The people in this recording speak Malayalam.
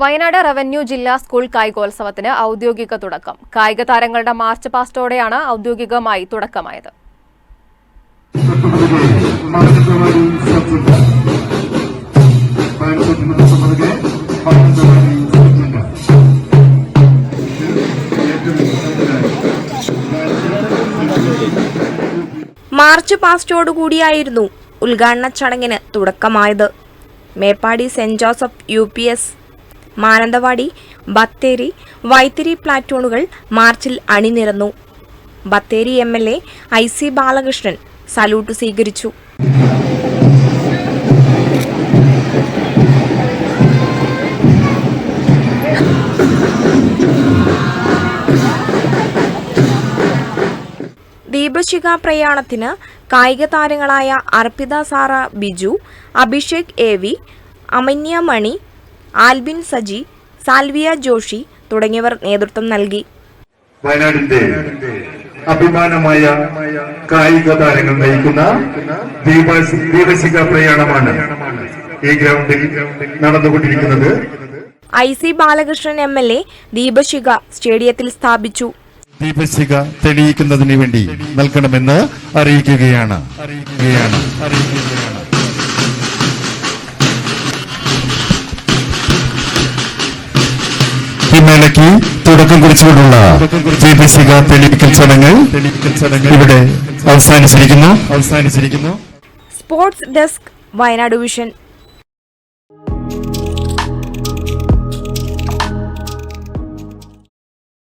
വയനാട് റവന്യൂ ജില്ലാ സ്കൂൾ കായികോത്സവത്തിന് ഔദ്യോഗിക തുടക്കം. കായിക താരങ്ങളുടെ മാർച്ച് പാസ്റ്റോടെയാണ് ഔദ്യോഗികമായി തുടക്കമായത്. മാർച്ച് പാസ്റ്റോടുകൂടിയായിരുന്നു ഉദ്ഘാടന ചടങ്ങിന് തുടക്കമായത്. Meppadi Saint Joseph U P S Mananthavady Bathery Vythiri പ്ലാറ്റൂണുകൾ മാർച്ചിൽ അണിനിരന്നു. Bathery M L A I C Balakrishnan salute സ്വീകരിച്ചു. ദീപശിഖ പ്രയാണത്തിന് കായിക താരങ്ങളായ Arpitha Sara Biju Abhishek A V Amanya Mani Albin Saji Salvia Joshi തുടങ്ങിയവർ നേതൃത്വം നൽകി. വയനാടിന്റെ അഭിമാനമായ കായിക താരങ്ങൾ നയിക്കുന്ന ദീപ- ദീപശിഖ പ്രയാണമാണ് ഈ ഗ്രൗണ്ടിൽ നടന്നുകൊണ്ടിരിക്കുന്നത്. I C Balakrishnan M L A ദീപശിഖ സ്റ്റേഡിയത്തിൽ സ്ഥാപിച്ചു. ദീപശിഖ തെളിയിക്കുന്നതിന് വേണ്ടി നൽകണമെന്ന് അറിയിക്കുകയാണ് അറിയിക്കുകയാണ്. അറിയിക്കുകയാണ്. മേളയ്ക്ക് തുടക്കം കുറിച്ചുകൊണ്ടുള്ള ദീപശിഖ തെളിവിക്കൽ തെളിയിക്കൽ ചടങ്ങ് ഇവിടെ അവസാനിച്ചിരിക്കുന്നു. അവസാനിച്ചിരിക്കുന്നു. Sports desk Wayanad vision